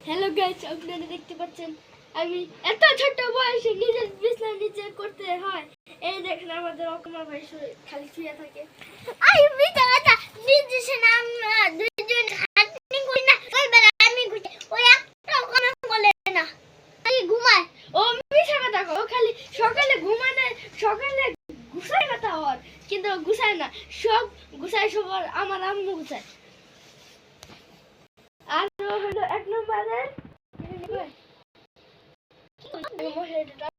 Hello guys আপনারা দেখতে পাচ্ছেন আমি এত ছোট বয়সে নিজের বিছনা নিজে করতে হয়। এই দেখেন আমাদের অকমা ভাই শুয়ে- খালি শুয়ে থাকে। আই বিছানাটা নিজে নাম দুইজন হাঁটনি করি না। ওই বেলা আমি ঘুরতে ওই একটা কোনো বলে না। আই ঘুমায়। ও মিশা কথা ও খালি সকালে ঘুমানে সকালে গুছায় কথা হওয়ার কিন্তু গুছায় না সব গুছায় সবার আমার আম্মু গুছায়। আর ও